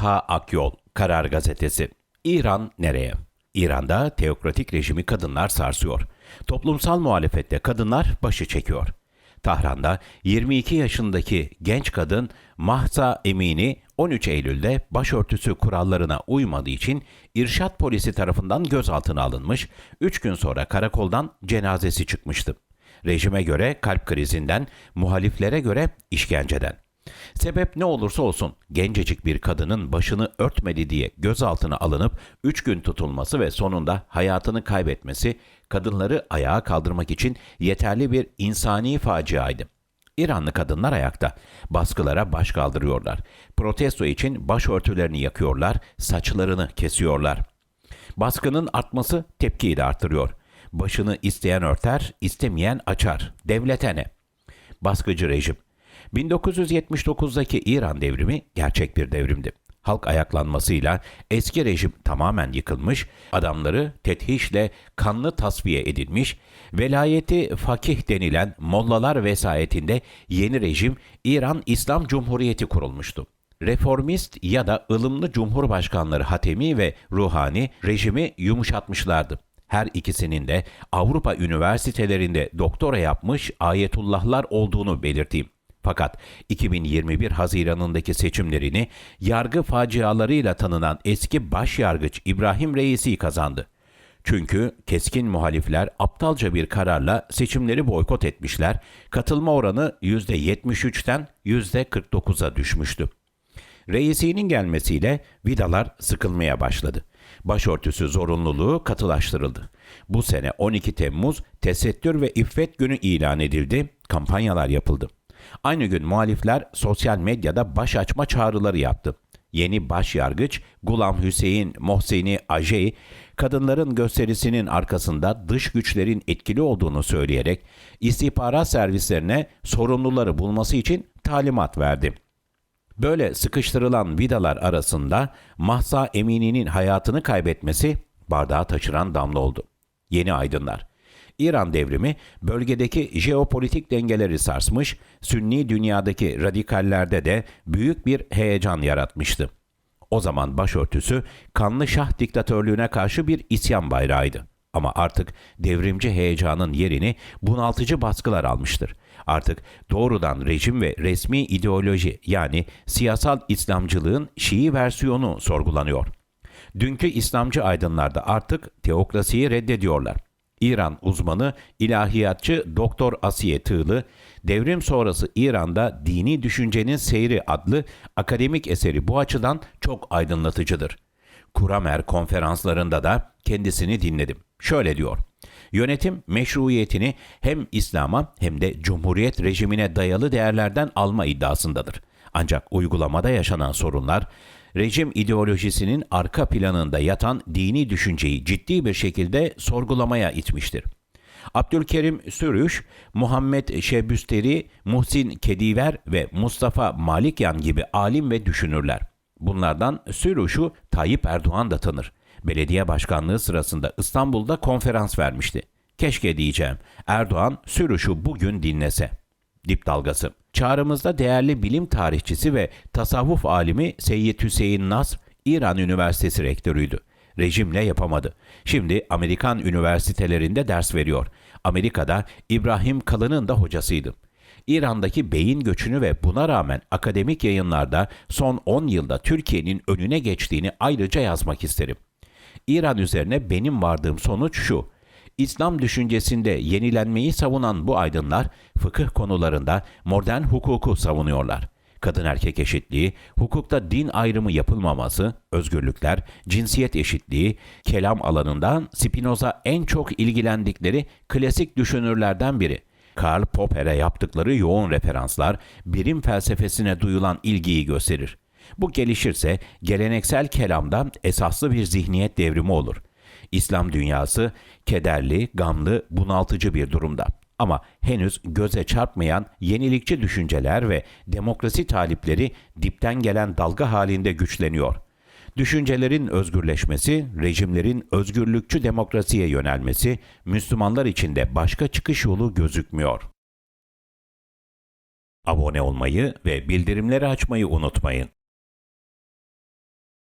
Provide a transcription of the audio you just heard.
Taha Akyol, Karar Gazetesi. İran nereye? İran'da teokratik rejimi kadınlar sarsıyor. Toplumsal muhalefette kadınlar başı çekiyor. Tahran'da 22 yaşındaki genç kadın Mahsa Emini 13 Eylül'de başörtüsü kurallarına uymadığı için irşat polisi tarafından gözaltına alınmış, 3 gün sonra karakoldan cenazesi çıkmıştı. Rejime göre kalp krizinden, muhaliflere göre işkenceden. Sebep ne olursa olsun gencecik bir kadının başını örtmedi diye gözaltına alınıp 3 gün tutulması ve sonunda hayatını kaybetmesi kadınları ayağa kaldırmak için yeterli bir insani faciaydı. İranlı kadınlar ayakta. Baskılara baş kaldırıyorlar. Protesto için başörtülerini yakıyorlar, saçlarını kesiyorlar. Baskının artması tepkiyi de artırıyor. Başını isteyen örter, istemeyen açar. Devlete ne? Baskıcı rejim. 1979'daki İran devrimi gerçek bir devrimdi. Halk ayaklanmasıyla eski rejim tamamen yıkılmış, adamları tethişle kanlı tasfiye edilmiş, velayeti fakih denilen mollalar vesayetinde yeni rejim İran İslam Cumhuriyeti kurulmuştu. Reformist ya da ılımlı cumhurbaşkanları Hatemi ve Ruhani rejimi yumuşatmışlardı. Her ikisinin de Avrupa üniversitelerinde doktora yapmış ayetullahlar olduğunu belirteyim. Fakat 2021 Haziran'ındaki seçimlerini yargı facialarıyla tanınan eski başyargıç İbrahim Reisi kazandı. Çünkü keskin muhalifler aptalca bir kararla seçimleri boykot etmişler, katılma oranı %73'ten %49'a düşmüştü. Reisinin gelmesiyle vidalar sıkılmaya başladı. Başörtüsü zorunluluğu katılaştırıldı. Bu sene 12 Temmuz Tesettür ve İffet Günü ilan edildi, kampanyalar yapıldı. Aynı gün muhalifler sosyal medyada baş açma çağrıları yaptı. Yeni başyargıç Gulam Hüseyin Mohseni Ajey, kadınların gösterisinin arkasında dış güçlerin etkili olduğunu söyleyerek istihbarat servislerine sorumluları bulması için talimat verdi. Böyle sıkıştırılan vidalar arasında Mahsa Emini'nin hayatını kaybetmesi bardağı taşıran damla oldu. Yeni aydınlar. İran devrimi bölgedeki jeopolitik dengeleri sarsmış, Sünni dünyadaki radikallerde de büyük bir heyecan yaratmıştı. O zaman başörtüsü kanlı şah diktatörlüğüne karşı bir isyan bayrağıydı. Ama artık devrimci heyecanın yerini bunaltıcı baskılar almıştır. Artık doğrudan rejim ve resmi ideoloji yani siyasal İslamcılığın Şii versiyonu sorgulanıyor. Dünkü İslamcı aydınlarda artık teokrasiyi reddediyorlar. İran uzmanı ilahiyatçı Doktor Asiye Tığlı, devrim sonrası İran'da dini düşüncenin seyri adlı akademik eseri bu açıdan çok aydınlatıcıdır. Kuramer konferanslarında da kendisini dinledim. Şöyle diyor. Yönetim meşruiyetini hem İslam'a hem de Cumhuriyet rejimine dayalı değerlerden alma iddiasındadır. Ancak uygulamada yaşanan sorunlar rejim ideolojisinin arka planında yatan dini düşünceyi ciddi bir şekilde sorgulamaya itmiştir. Abdülkerim Sürüş, Muhammed Şebüsteri, Muhsin Kediver ve Mustafa Malikyan gibi alim ve düşünürler. Bunlardan Sürüş'ü Tayyip Erdoğan da tanır. Belediye başkanlığı sırasında İstanbul'da konferans vermişti. Keşke diyeceğim. Erdoğan Sürüş'ü bugün dinlese. Dip dalgası. Çağrımızda değerli bilim tarihçisi ve tasavvuf alimi Seyyid Hüseyin Nasr, İran Üniversitesi rektörüydü. Rejimle yapamadı. Şimdi Amerikan üniversitelerinde ders veriyor. Amerika'da İbrahim Kalın'ın da hocasıydı. İran'daki beyin göçünü ve buna rağmen akademik yayınlarda son 10 yılda Türkiye'nin önüne geçtiğini ayrıca yazmak isterim. İran üzerine benim vardığım sonuç şu. İslam düşüncesinde yenilenmeyi savunan bu aydınlar fıkıh konularında modern hukuku savunuyorlar. Kadın erkek eşitliği, hukukta din ayrımı yapılmaması, özgürlükler, cinsiyet eşitliği, kelam alanından Spinoza en çok ilgilendikleri klasik düşünürlerden biri. Karl Popper'e yaptıkları yoğun referanslar birim felsefesine duyulan ilgiyi gösterir. Bu gelişirse geleneksel kelamda esaslı bir zihniyet devrimi olur. İslam dünyası kederli, gamlı, bunaltıcı bir durumda. Ama henüz göze çarpmayan yenilikçi düşünceler ve demokrasi talipleri dipten gelen dalga halinde güçleniyor. Düşüncelerin özgürleşmesi, rejimlerin özgürlükçü demokrasiye yönelmesi, Müslümanlar için de başka çıkış yolu gözükmüyor. Abone olmayı ve bildirimleri açmayı unutmayın.